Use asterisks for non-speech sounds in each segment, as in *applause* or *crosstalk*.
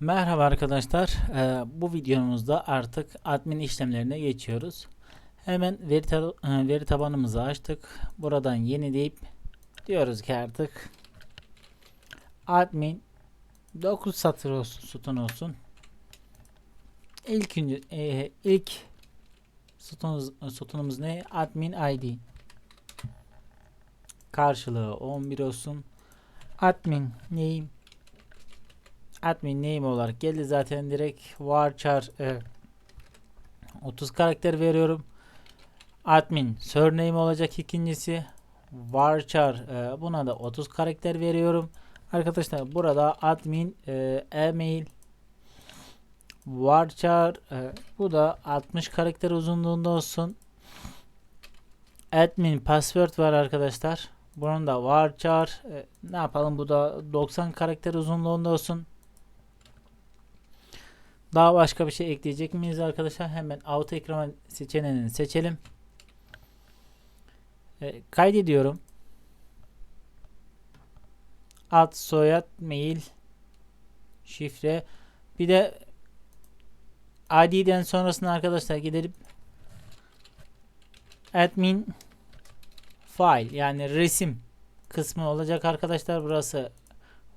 Merhaba arkadaşlar. Ee, bu videomuzda artık admin işlemlerine geçiyoruz. Hemen veri, ta- e, veri tabanımızı açtık. Buradan yeni deyip diyoruz ki artık admin 9 satır olsun, sütun olsun. İlk e, ilk sütunumuz, sütunumuz ne? Admin ID. Karşılığı 11 olsun. Admin name admin name olarak geldi zaten direkt varchar e, 30 karakter veriyorum. Admin surname olacak ikincisi. Varchar e, buna da 30 karakter veriyorum. Arkadaşlar burada admin e, email varchar e, bu da 60 karakter uzunluğunda olsun. Admin password var arkadaşlar. Bunun da varchar e, ne yapalım bu da 90 karakter uzunluğunda olsun. Daha başka bir şey ekleyecek miyiz arkadaşlar? Hemen auto ekran seçeneğini seçelim. E, kaydediyorum. Ad, soyad, mail, şifre. Bir de ID'den sonrasında arkadaşlar gidelim. Admin file yani resim kısmı olacak arkadaşlar. Burası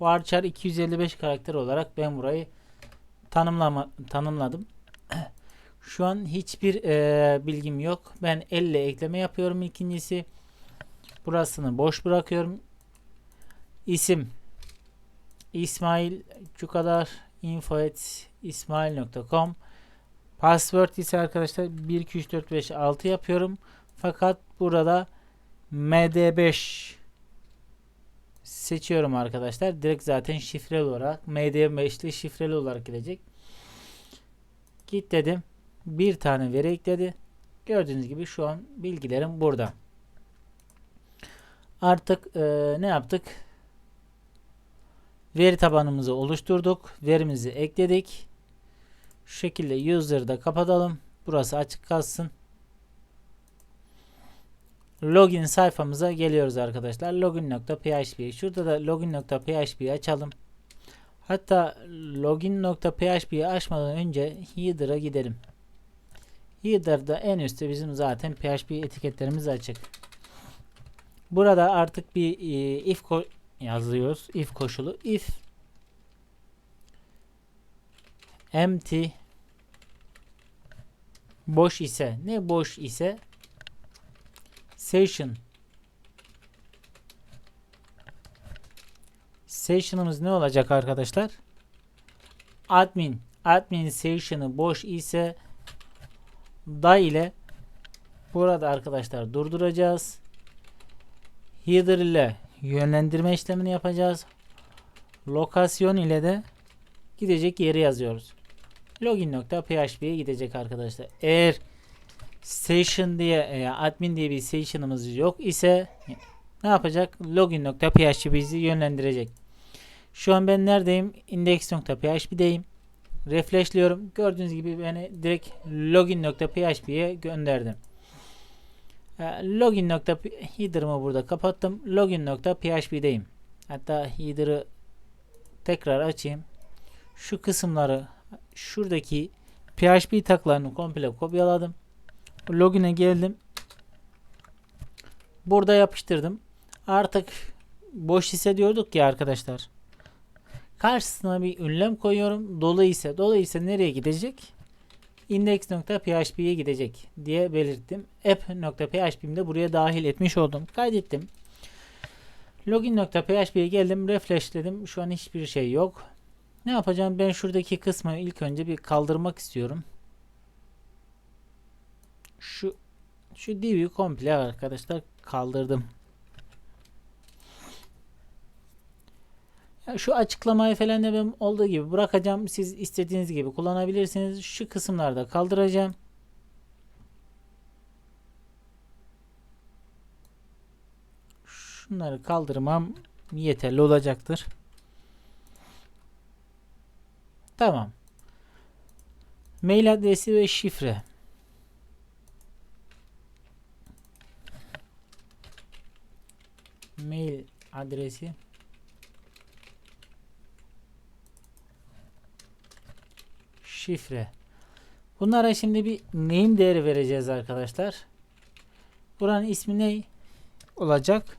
varchar 255 karakter olarak ben burayı tanımlama tanımladım. *clears throat* Şu an hiçbir e, bilgim yok. Ben elle ekleme yapıyorum ikincisi. Burasını boş bırakıyorum. İsim İsmail şu kadar info Password ise arkadaşlar 1 2 3 4 5 6 yapıyorum. Fakat burada MD5 seçiyorum arkadaşlar. Direkt zaten şifreli olarak MD5'li şifreli olarak gidecek. Git dedim. Bir tane veri ekledi. Gördüğünüz gibi şu an bilgilerim burada. Artık e, ne yaptık? Veri tabanımızı oluşturduk. Verimizi ekledik. Şu şekilde user'ı da kapatalım. Burası açık kalsın. Login sayfamıza geliyoruz arkadaşlar. Login.php. Şurada da login.php'yi açalım. Hatta login.php'yi açmadan önce header'a gidelim. Header'da en üstte bizim zaten PHP etiketlerimiz açık. Burada artık bir e, if yazıyoruz. If koşulu. If empty boş ise ne boş ise session session'ımız ne olacak arkadaşlar? Admin admin session'ı boş ise da ile burada arkadaşlar durduracağız. Header ile yönlendirme işlemini yapacağız. Lokasyon ile de gidecek yeri yazıyoruz. Login.php'ye gidecek arkadaşlar. Eğer session diye e, admin diye bir session'ımız yok ise ne yapacak? Login.php bizi yönlendirecek. Şu an ben neredeyim? Index.php'deyim. Refreshliyorum. Gördüğünüz gibi beni direkt login.php'ye gönderdim. E, Login.header'ımı burada kapattım. Login.php'deyim. Hatta header'ı tekrar açayım. Şu kısımları şuradaki PHP taklarını komple kopyaladım. Login'e geldim. Burada yapıştırdım. Artık boş hissediyorduk ya arkadaşlar. Karşısına bir ünlem koyuyorum. Dolu ise nereye gidecek? index.php'ye gidecek diye belirttim. app.php'mi de buraya dahil etmiş oldum. Kaydettim. Login.php'ye geldim. Refreshledim. Şu an hiçbir şey yok. Ne yapacağım? Ben şuradaki kısmı ilk önce bir kaldırmak istiyorum. Şu şu div'i komple arkadaşlar kaldırdım. Ya şu açıklamayı falan da ben olduğu gibi bırakacağım. Siz istediğiniz gibi kullanabilirsiniz. Şu kısımlarda kaldıracağım. Şunları kaldırmam yeterli olacaktır. Tamam. Mail adresi ve şifre. Mail adresi şifre. Bunlara şimdi bir name değeri vereceğiz arkadaşlar. Buranın ismi ne olacak?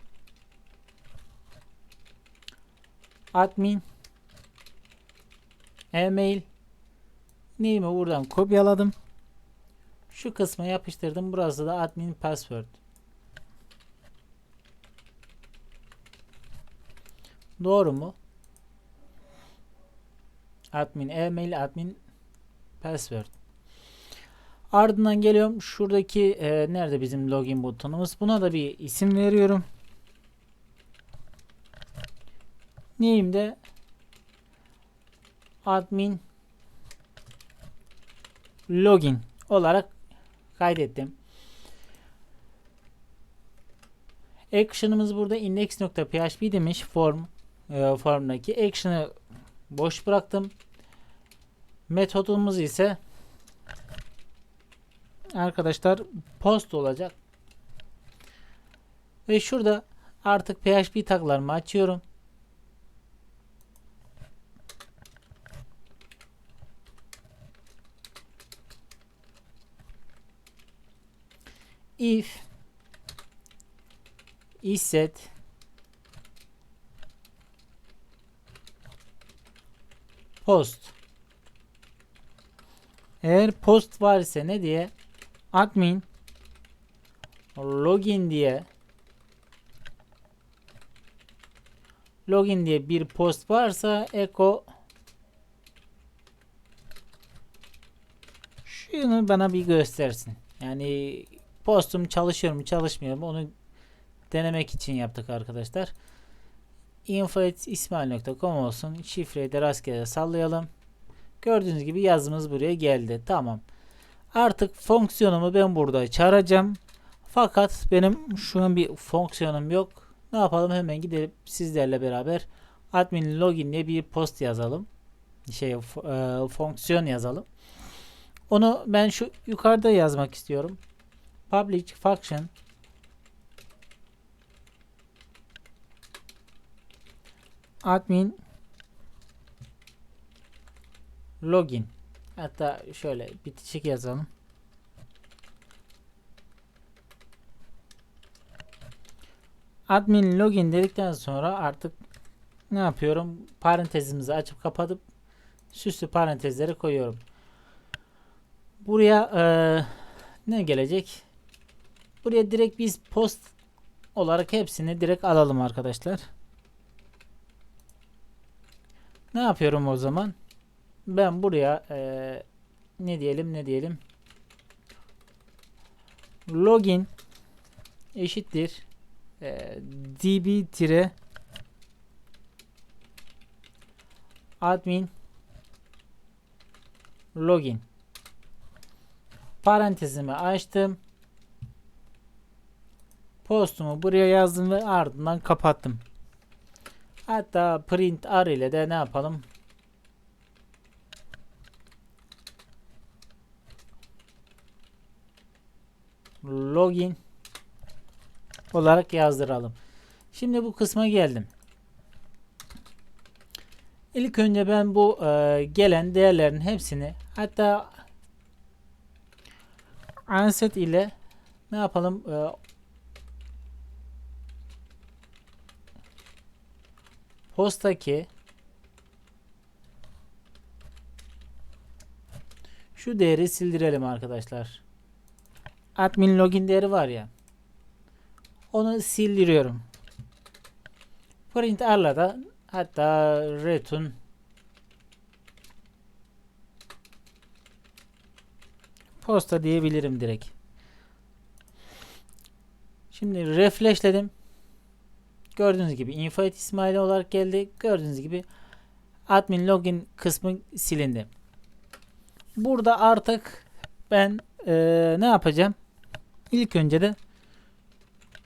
Admin e-mail name'i buradan kopyaladım. Şu kısma yapıştırdım. Burası da admin password. Doğru mu? Admin e-mail admin password. Ardından geliyorum. Şuradaki e, nerede bizim login butonumuz? Buna da bir isim veriyorum. Neyim de admin login olarak kaydettim. Action'ımız burada index.php demiş form e, formdaki action'ı boş bıraktım. Metodumuz ise arkadaşlar post olacak. Ve şurada artık PHP taglarımı açıyorum. if isset post eğer post var ise ne diye admin login diye login diye bir post varsa echo şunu bana bir göstersin. Yani postum çalışıyor mu çalışmıyor mu onu denemek için yaptık arkadaşlar. info.ismail.com olsun. Şifreyi de rastgele sallayalım. Gördüğünüz gibi yazımız buraya geldi. Tamam. Artık fonksiyonumu ben burada çağıracağım. Fakat benim şu an bir fonksiyonum yok. Ne yapalım hemen gidelim sizlerle beraber admin login diye bir post yazalım. Şey e, fonksiyon yazalım. Onu ben şu yukarıda yazmak istiyorum. Public function admin login hatta şöyle bitişik yazalım. Admin login dedikten sonra artık ne yapıyorum? Parantezimizi açıp kapatıp süslü parantezleri koyuyorum. Buraya e, ne gelecek? Buraya direkt biz post olarak hepsini direkt alalım arkadaşlar. Ne yapıyorum o zaman? Ben buraya e, ne diyelim ne diyelim? Login eşittir e, db tire admin login. Parantezimi açtım. Postumu buraya yazdım ve ardından kapattım hatta print r ile de ne yapalım login olarak yazdıralım. Şimdi bu kısma geldim. İlk önce ben bu e, gelen değerlerin hepsini hatta anset ile ne yapalım e, postaki şu değeri sildirelim arkadaşlar admin login değeri var ya onu sildiriyorum. Print R'la da hatta return posta diyebilirim direkt. Şimdi refreshledim. Gördüğünüz gibi info İsmail olarak geldi. Gördüğünüz gibi admin login kısmı silindi. Burada artık ben ee, ne yapacağım? İlk önce de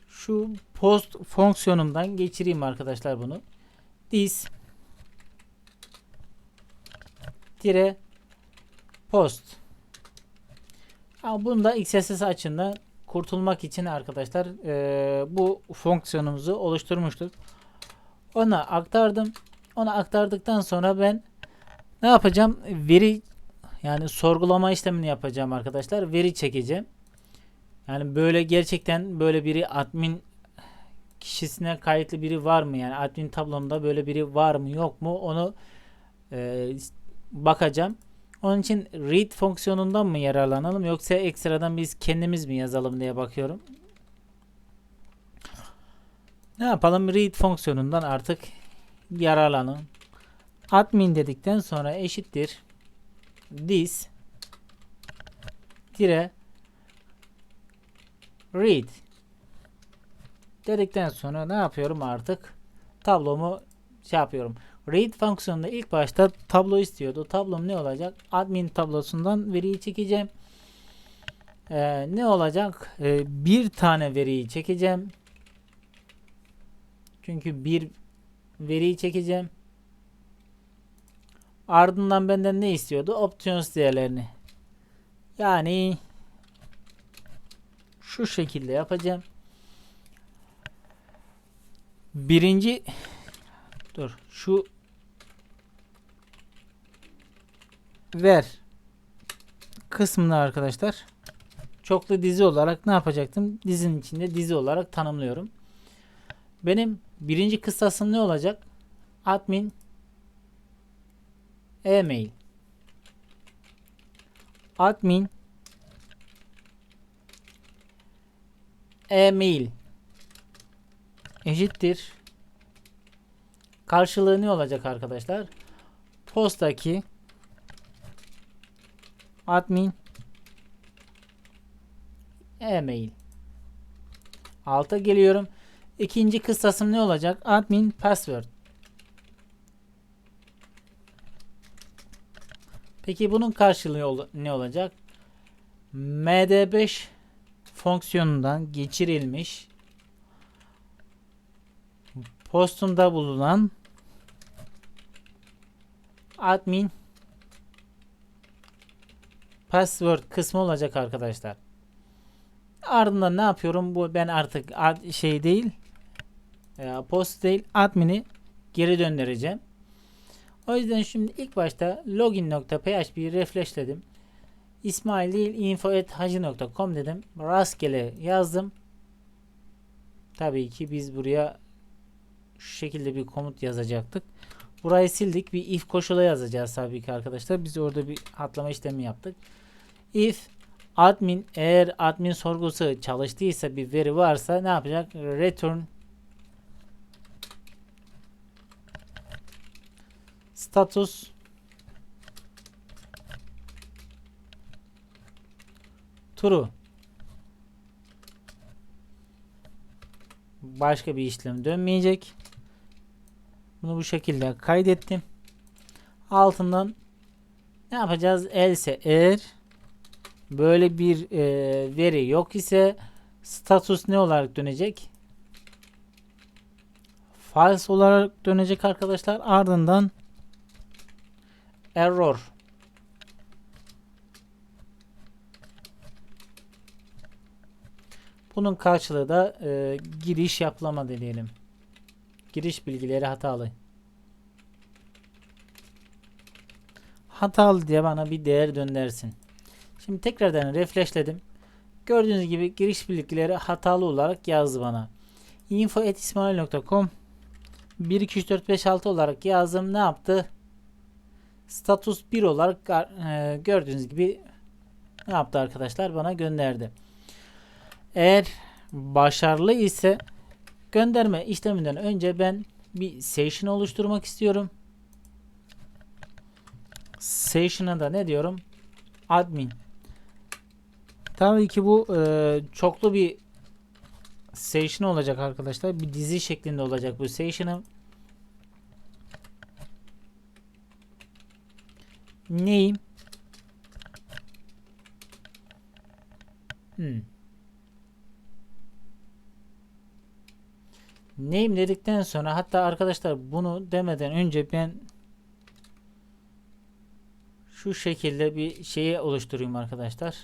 şu post fonksiyonundan geçireyim arkadaşlar bunu. This tire post. Ama bunu da XSS açığında kurtulmak için arkadaşlar e, bu fonksiyonumuzu oluşturmuştuk. Ona aktardım. Ona aktardıktan sonra ben ne yapacağım? Veri yani sorgulama işlemini yapacağım arkadaşlar. Veri çekeceğim. Yani böyle gerçekten böyle biri admin kişisine kayıtlı biri var mı? Yani admin tablomda böyle biri var mı yok mu? Onu e, bakacağım. Onun için read fonksiyonundan mı yararlanalım yoksa ekstradan biz kendimiz mi yazalım diye bakıyorum. Ne yapalım? Read fonksiyonundan artık yararlanın. Admin dedikten sonra eşittir this dire read dedikten sonra ne yapıyorum artık? Tablomu şey yapıyorum. Read fonksiyonunda ilk başta tablo istiyordu. Tablom ne olacak? Admin tablosundan veriyi çekeceğim. Ee, ne olacak? Ee, bir tane veriyi çekeceğim. Çünkü bir veriyi çekeceğim. Ardından benden ne istiyordu? Options değerlerini. Yani şu şekilde yapacağım. Birinci dur şu ver kısmını arkadaşlar çoklu dizi olarak ne yapacaktım? Dizinin içinde dizi olarak tanımlıyorum. Benim birinci kıstasım ne olacak? Admin e-mail admin e-mail eşittir karşılığı ne olacak arkadaşlar? Postaki admin e-mail alta geliyorum. İkinci kıstasım ne olacak? Admin password. Peki bunun karşılığı ne olacak? MD5 fonksiyonundan geçirilmiş postumda bulunan admin password kısmı olacak arkadaşlar. Ardından ne yapıyorum? Bu ben artık ad, şey değil e, post değil admini geri döndüreceğim. O yüzden şimdi ilk başta login.php'yi refreshledim. İsmail değil info.hacı.com dedim. Rastgele yazdım. Tabii ki biz buraya şu şekilde bir komut yazacaktık. Burayı sildik. Bir if koşulu yazacağız tabii ki arkadaşlar. Biz orada bir atlama işlemi yaptık. If admin eğer admin sorgusu çalıştıysa bir veri varsa ne yapacak? Return status true başka bir işlem dönmeyecek. Bunu bu şekilde kaydettim. Altından ne yapacağız? Else eğer böyle bir e, veri yok ise status ne olarak dönecek? False olarak dönecek arkadaşlar. Ardından error Bunun karşılığı da e, giriş yapılamadı diyelim. Giriş bilgileri hatalı. Hatalı diye bana bir değer döndürsin. Şimdi tekrardan refreshledim. Gördüğünüz gibi giriş bilgileri hatalı olarak yazdı bana. info.ismail.com 1 2 3 4 5 6 olarak yazdım. Ne yaptı? Status 1 olarak e, gördüğünüz gibi ne yaptı arkadaşlar? Bana gönderdi. Eğer başarılı ise gönderme işleminden önce ben bir session oluşturmak istiyorum. Session'a da ne diyorum? Admin. Tabii ki bu e, çoklu bir session olacak arkadaşlar. Bir dizi şeklinde olacak bu session'ım. Neyim? Hmm. Name dedikten sonra hatta arkadaşlar bunu demeden önce ben şu şekilde bir şeyi oluşturayım arkadaşlar.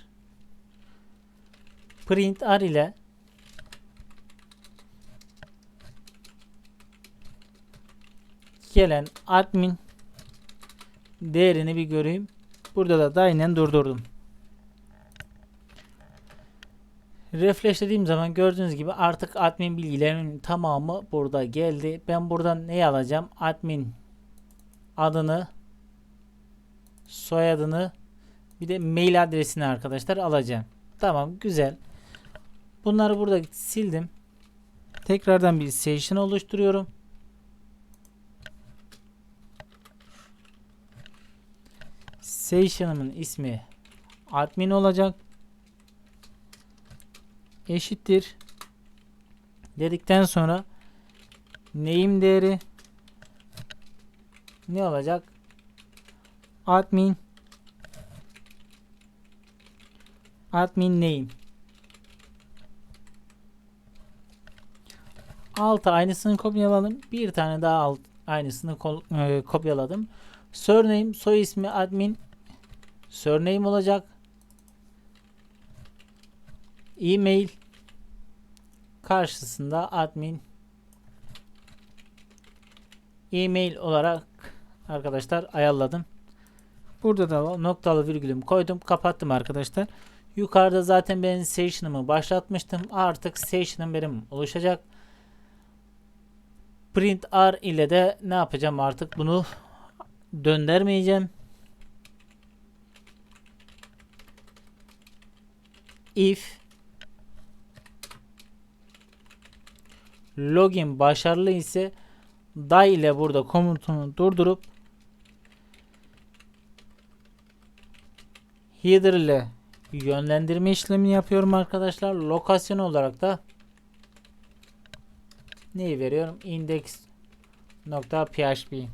Print r ile gelen admin değerini bir göreyim. Burada da aynen durdurdum. Refresh dediğim zaman gördüğünüz gibi artık admin bilgilerimin tamamı burada geldi. Ben buradan neyi alacağım? Admin adını, soyadını, bir de mail adresini arkadaşlar alacağım. Tamam güzel. Bunları burada sildim. Tekrardan bir session oluşturuyorum. Session'ımın ismi admin olacak. Eşittir. Dedikten sonra name değeri ne olacak? Admin admin name Altı aynısını kopyaladım. Bir tane daha alt aynısını e, kopyaladım. Surname soy ismi admin surname olacak. E-mail karşısında admin e-mail olarak arkadaşlar ayarladım. Burada da noktalı virgülüm koydum. Kapattım arkadaşlar. Yukarıda zaten ben session'ımı başlatmıştım. Artık session'ım benim oluşacak. Print R ile de ne yapacağım artık bunu döndürmeyeceğim. If login başarılı ise die ile burada komutunu durdurup header ile yönlendirme işlemini yapıyorum arkadaşlar. Lokasyon olarak da neyi veriyorum? Index nokta php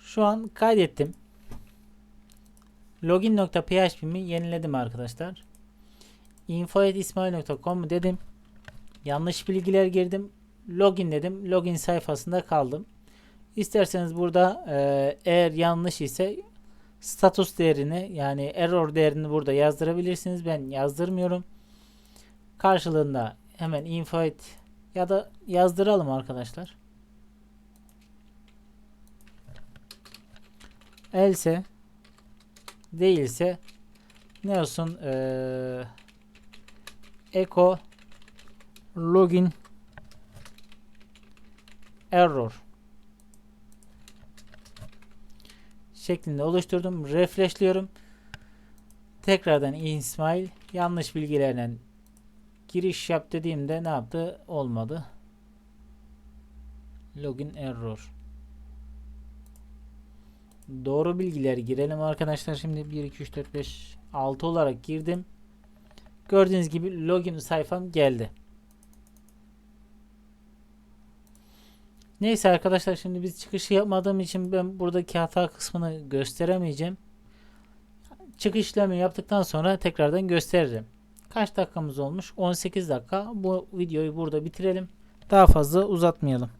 Şu an kaydettim. Login.php'mi yeniledim arkadaşlar. info.ismail.com dedim. Yanlış bilgiler girdim. Login dedim. Login sayfasında kaldım. İsterseniz burada e, eğer yanlış ise status değerini yani error değerini burada yazdırabilirsiniz. Ben yazdırmıyorum. Karşılığında hemen info et ya da yazdıralım arkadaşlar. Else değilse ne olsun ee, echo login error şeklinde oluşturdum. Refreshliyorum. Tekrardan İsmail yanlış bilgilerle giriş yap dediğimde ne yaptı? Olmadı. Login error. Doğru bilgiler girelim arkadaşlar. Şimdi 1 2 3 4 5 6 olarak girdim. Gördüğünüz gibi login sayfam geldi. Neyse arkadaşlar şimdi biz çıkışı yapmadığım için ben buradaki hata kısmını gösteremeyeceğim. Çıkış işlemi yaptıktan sonra tekrardan gösteririm. Kaç dakikamız olmuş? 18 dakika. Bu videoyu burada bitirelim. Daha fazla uzatmayalım.